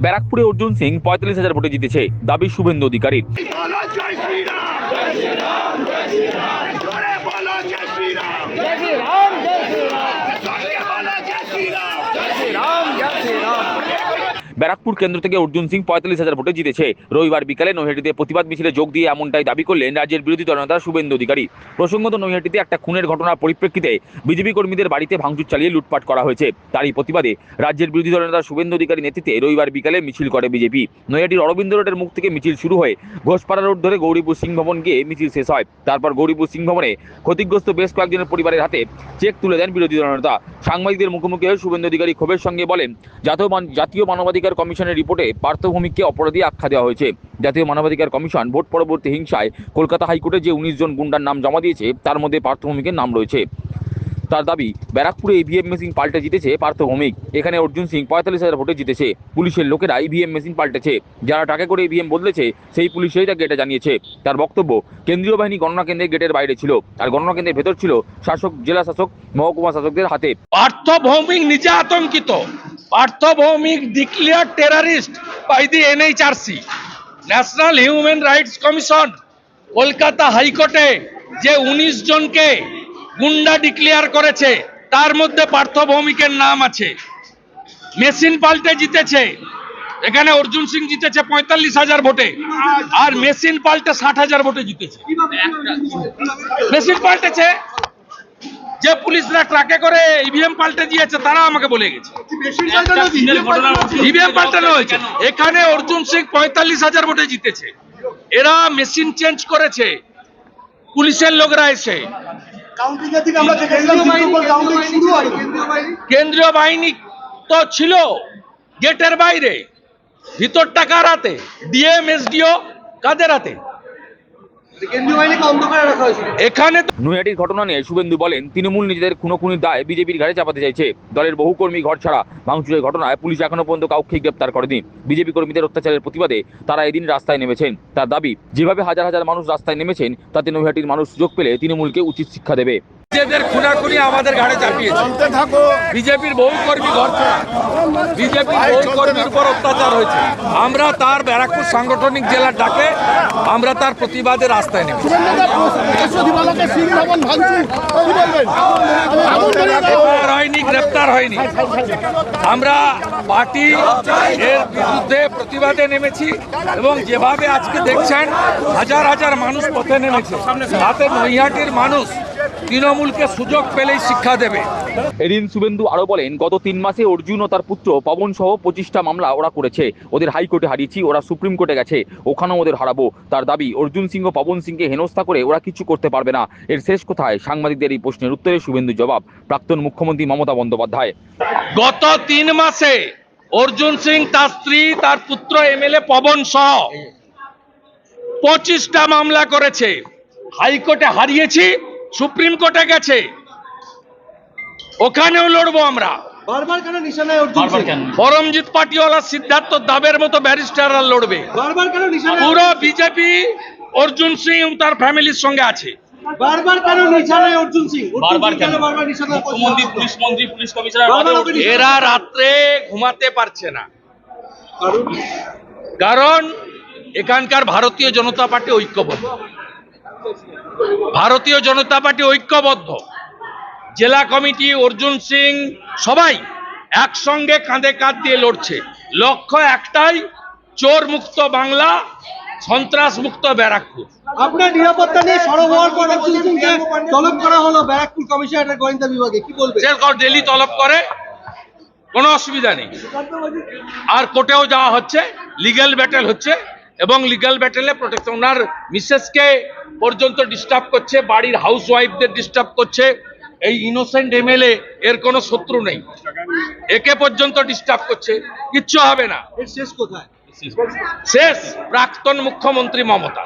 ব্যারাকপুরে অর্জুন সিং পঁয়তাল্লিশ হাজার ভোটে জিতেছে দাবি শুভেন্দু অধিকারী ব্যারাকপুর কেন্দ্র থেকে অর্জুন সিং পঁয়তাল্লিশ হাজার ভোটে জিতেছে। রবিবার বিকালে নৈহাটিতে প্রতিবাদ মিছিলে যোগ দিয়ে এমনটাই দাবি করলেন রাজ্যের বিরোধী দলনেতা শুভেন্দু অধিকারী। প্রসঙ্গত নৈহাটিতে একটা খুনের ঘটনার পরিপ্রেক্ষিতে বিজেপি কর্মীদের বাড়িতে ভাঙচুর চালিয়ে লুটপাট করা হয়েছে। তারই প্রতিবাদে রাজ্যের বিরোধী দলনেতা শুভেন্দু অধিকারী নেতৃত্বে রবিবার বিকালে মিছিল করে বিজেপি। নৈহাটির অরবিন্দ রোডের মুখ থেকে মিছিল শুরু হয়ে ঘোষপাড়া রোড ধরে গৌরীপুর সিং ভবন গিয়ে মিছিল শেষ হয়। তারপর গৌরীপুর সিং ভবনে ক্ষতিগ্রস্ত বেশ কয়েকজনের পরিবারের হাতে চেক তুলে দেন বিরোধী দলনেতা সাংবাদিকদের মুখোমুখি হয়ে শুভেন্দু অধিকারী ক্ষোভের সঙ্গে বলেন, জাতীয় জাতীয় মানবাধিকার কমিশনের রিপোর্টে পার্থভূমিককে অপরাধী আখ্যা দেওয়া হয়েছে। জাতীয় মানবাধিকার কমিশন ভোট পরবর্তী হিংসায় কলকাতা হাইকোর্টে যে উনিশ জন গুন্ডার নাম জমা দিয়েছে, তার মধ্যে পার্থভূমিকের নাম রয়েছে। তার দাবি, ব্যারাকপুরে ইভিএম মেশিন পাল্টে জিতেছে পার্থভৌমিক। এখানে অর্জুন সিং পঁয়তাল্লিশ হাজার ভোটে জিতেছে। পুলিশের লোকেরা ইভিএম মেশিন পাল্টেছে। যারা টাকা করে ইভিএম বদলেছে, সেই পুলিশই তাকে এটা জানিয়েছে। তার বক্তব্য, কেন্দ্রীয় বাহিনী গণনা কেন্দ্রের গেটের বাইরে ছিল। আর গণনা কেন্দ্রের ভেতর ছিল শাসক, জেলা শাসক, মহকুমা শাসকদের হাতে। পার্থ ভৌমিক নিজে আতঙ্কিত Partha Bhowmik declare terrorist by the NHRC national human rights commission Kolkata হাইকোর্টে যে উনিশ জনকে গুন্ডা ডিক্লেয়ার করেছে তার মধ্যে পার্থভৌমিকের নাম আছে। মেশিন পাল্টে জিতেছে এখানে অর্জুন সিং জিতেছে পঁয়তাল্লিশ হাজার ভোটে আর মেশিন পাল্টে ষাট হাজার ভোটে জিতেছে। মেশিন পাল্টেছে যে পুলিশরা ট্রাকে করে ইভিএম পাল্টে দিয়েছে তারা আমাকে বলে গেছে। ইভিএম পাল্টানো হয়েছে? এখানে অর্জুন সিং পঁয়তাল্লিশ হাজার ভোটে জিতেছে। এরা মেশিন চেঞ্জ করেছে। পুলিশের লোকরা এসে। কেন্দ্রীয় বাহিনী তো ছিল। গেটের বাইরে। ভিতর টাকার হাতে? ডিএম এসডিও কাদের হাতে? নৈহাটির ঘটনা নিয়ে শুভেন্দু বলেন, তৃণমূল নিজেদের দায় বিজেপির ঘাড়ে চাপাতে চাইছে। দলের বহু কর্মী ঘটনায় পুলিশ এখনও পর্যন্ত কাউকে গ্রেপ্তার বিজেপি কর্মীদের অত্যাচারের প্রতিবাদে তারা এদিন রাস্তায় নেমেছেন। তার দাবি, যেভাবে হাজার হাজার মানুষ রাস্তায় নেমেছেন, তাতে নৈহাটির মানুষ সুযোগ পেলে তৃণমূলকে উচিত শিক্ষা দেবে। নিজেদের খুনাখুনি আমাদের ঘাড়ে চাপিয়েছে বিজেপির বহু কর্মী ঘর ছাড়া। বিজেপির বহু কর্মীর উপর অত্যাচার হয়েছে। আমরা তার ব্যারাকপুর সাংগঠনিক জেলার ডাকে আমরা তার প্রতিবাদে রাস্তায় নেমেছি। গ্রেপ্তার হয়নি গ্রেপ্তার হয়নি। আমরা পার্টি এর বিরুদ্ধে প্রতিবাদে নেমেছি এবং যেভাবে আজকে দেখছেন হাজার হাজার মানুষ পথে নেমেছে। তাতে নৈহাটির মানুষ তৃণমূলকে সুযোগ পেলেই শিক্ষা দেবে। এদিন শুভেন্দু আরও বলেন গত তিন মাসে অর্জুন ও তার পুত্র পবন সহ পঁচিশটা মামলা ওরা করেছে। ওদের হাইকোর্টে হারিয়েছি ওরা সুপ্রিম কোর্টে গেছে ওখানেও ওদের হারাবো। তার দাবি অর্জুন সিং ও পবন সিংকে হেনস্থা করে ওরা কিছু করতে পারবে না। এর শেষ কোথায় সাংবাদিকদের এই প্রশ্নের উত্তরে শুভেন্দু জবাব প্রাক্তন মুখ্যমন্ত্রী মমতা বন্দ্যোপাধ্যায়। গত তিন মাসে অর্জুন সিং তার স্ত্রী তার পুত্র এমএলএ পবন সহ পঁচিশটা মামলা করেছে। হাইকোর্টে হারিয়েছি সুপ্রিম কোর্টে গেছে। ওখানেও লড়বো আমরা। বারবার কেন নিশানায় পরমজিৎ পাটিওয়ালা সিদ্ধার্থ দাবের মতো ব্যারিস্টাররা লড়বে। বারবার কেন নিশানায় পুরো বিজেপি অর্জুন সিং এবং তার ফ্যামিলির সঙ্গে আছে। বারবার কেন নিশানায় অর্জুন সিং? বারবার কেন বারবার নিশানায় মুখ্যমন্ত্রী পুলিশ মন্ত্রী পুলিশ কমিশনার বারবার ওকে নিশানায়- এরা রাত্রে ঘুমাতে পারছে না। কারণ? কারণ এখানকার ভারতীয় জনতা পার্টি ঐক্যবদ্ধ। ভারতীয় জনতা পার্টি ঐক্যবদ্ধ। জেলা কমিটি অর্জুন সিং সবাই একসঙ্গে কাঁধে কাঁধ দিয়ে লড়ছে। লক্ষ্য একটাই চোর মুক্ত বাংলা সন্ত্রাস মুক্ত ব্যারাকপুর। আপনার নিরাপত্তা নিয়ে সরব হওয়ার পর তলব করা হলো ব্যারাকপুর কমিশনারের গোয়েন্দা বিভাগে। কি বলবে? ডেলি তলব করে কোনো অসুবিধা নেই। আর কোর্টেও যাওয়া হচ্ছে লিগ্যাল ব্যাটেল হচ্ছে এবং লিগ্যাল ব্যাটেলে প্রোটেকশন ওনার মিসেসকে পর্যন্ত ডিস্টার্ব করছে বাড়ির হাউস ওয়াইফদের ডিস্টার্ব করছে। এই ইনোসেন্ট এমএলএ এর কোনো শত্রু নেই। একে পর্যন্ত ডিস্টার্ব করছে। কিচ্ছু হবে না। শেষ কোথায়? শেষ। প্রাক্তন মুখ্যমন্ত্রী মমতা।